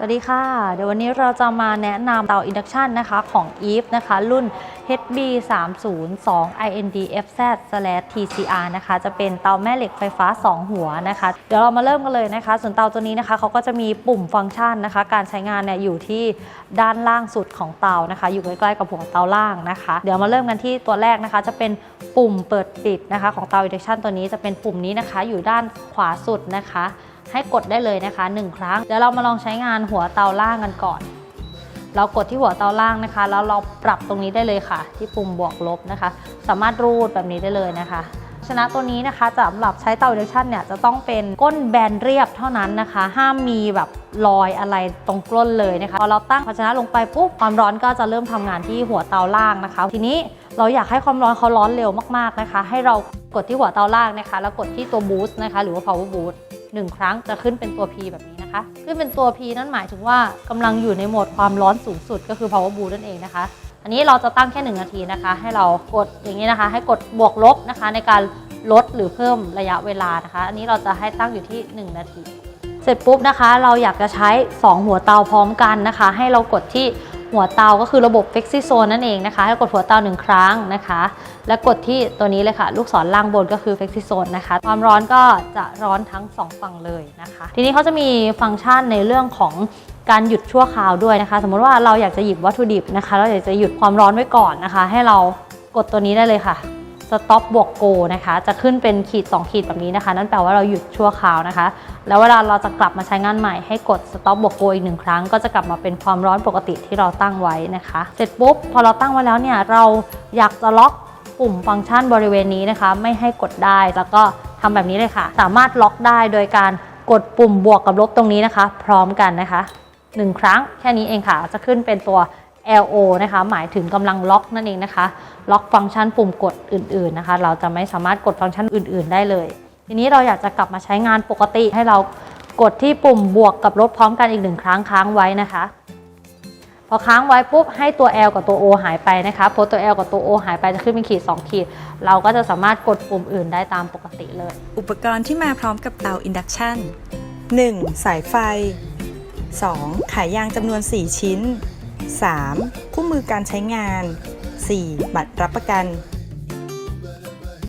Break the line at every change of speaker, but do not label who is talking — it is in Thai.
สวัสดีค่ะ เดี๋ยววันนี้เราจะมาแนะนำเตาอินดักชันนะคะของ Eve นะคะ รุ่น HB 3 0 2 INDFZ TCR นะคะ จะเป็นเตาแม่เหล็กไฟฟ้า 2 หัวนะคะ เดี๋ยวเรามาเริ่มกันเลยนะคะ ส่วนเตาตัวนี้นะคะเขาก็จะมีปุ่มฟังก์ชันนะคะ การใช้งานเนี่ยอยู่ที่ด้านล่างสุดของเตานะคะ อยู่ใกล้ๆกับหัวเตาล่างนะคะ เดี๋ยวมาเริ่มกันที่ตัวแรกนะคะ จะเป็นปุ่มเปิดปิดนะคะ ของเตาอินดักชันตัวนี้จะเป็นปุ่มนี้นะคะ อยู่ด้านขวาสุดนะคะ ให้กดได้เลยนะคะ 1 ครั้ง เดี๋ยวเรามาลองใช้งานหัวเตาล่างกันก่อน เรากดที่หัวเตาล่างนะคะ แล้วเราปรับตรงนี้ได้เลยค่ะ ที่ปุ่มบวกลบนะคะ สามารถรูดแบบนี้ได้เลยนะคะชนะตัวนี้นะคะสำหรับใช้เตาอินดักชันเนี่ยจะต้องเป็นก้นแบนเรียบเท่านั้นนะคะ ห้ามมีแบบรอยอะไรตรงก้นเลยนะคะพอเราตั้งภาชนะลงไปปุ๊บความร้อนก็จะเริ่มทำงานที่หัวเตาล่างนะคะ ทีนี้เราอยากให้ความร้อนเขาร้อนเร็วมากๆนะคะ ให้เรากดที่หัวเตาล่างนะคะ แล้วกดที่ตัวบูสต์นะคะ หรือว่า power boost หนึ่งครั้งจะขึ้นเป็นตัว P แบบนี้นะคะ ขึ้นเป็นตัว P นั่นหมายถึงว่ากำลังอยู่ในโหมดความร้อนสูงสุดก็คือ power boost นั่นเองนะคะ อันนี้เราจะตั้งแค่ 1 นาทีนะคะ ให้เรากดอย่างนี้นะคะ ให้กดบวกลบนะคะ ในการลดหรือเพิ่มระยะเวลานะคะ อันนี้เราจะให้ตั้งอยู่ที่ 1 นาที เสร็จปุ๊บนะคะ เราอยากจะใช้ 2 หัวเตาพร้อมกันนะคะ ให้เรากดที่ หัวเตาก็คือระบบ Flexi Zone นั่นเองนะคะให้กดหัวเตาหนึ่งครั้งนะคะ และกดที่ตัวนี้เลยค่ะ ลูกศรล่างบนก็คือ Flexi Zone นะคะ ความร้อนก็จะร้อนทั้ง 2 ฝั่งเลยนะคะ ทีนี้เขาจะมีฟังก์ชันในเรื่องของการหยุดชั่วคราวด้วยนะคะ สมมติว่าเราอยากจะหยิบวัตถุดิบนะคะ เราอยากจะหยุดความร้อนไว้ก่อนนะคะ ให้เรากดตัวนี้ได้เลยค่ะ stop บวก go นะคะ จะขึ้นเป็นขีด 2 ขีดแบบนี้นะคะ นั่นแปลว่าเราหยุดชั่วคราวนะคะ แล้วเวลาเราจะกลับมาใช้งานใหม่ให้กด stop บวก go อีกหนึ่งครั้ง ก็จะกลับมาเป็นความร้อนปกติที่เราตั้งไว้นะคะ เสร็จปุ๊บพอเราตั้งไว้แล้วเนี่ยเราอยากจะล็อกปุ่มฟังก์ชันบริเวณนี้นะคะ ไม่ให้กดได้แล้วก็ทำแบบนี้เลยค่ะ สามารถล็อกได้โดยการกดปุ่มบวกกับลบตรงนี้นะคะ พร้อมกันนะคะหนึ่งครั้งแค่นี้เองค่ะจะขึ้นเป็นตัว LO นะคะหมายถึงกำลังล็อกนั่นเองนะคะ ล็อกฟังก์ชันปุ่มกดอื่น ๆนะคะ เราจะไม่สามารถกดฟังก์ชันอื่น ๆ ได้เลย ทีนี้เราอยากจะกลับมาใช้งานปกติให้เรากดที่ปุ่มบวกกับลบพร้อมกันอีกหนึ่งครั้งค้างไว้นะคะ พอค้างไว้ปุ๊บให้ตัว L กับตัว O หายไปนะคะพอตัว L กับตัว O หายไปจะขึ้นเป็นขีด 2 ขีด เราก็จะสามารถกดปุ่มอื่นได้ตามปกติเลย
อุปกรณ์ที่มาพร้อมกับเตาอินดักชัน 1. สายไฟ 2. ขายยางจำนวน 4 ชิ้น 3. คู่มือการใช้งาน 4. บัตรรับประกัน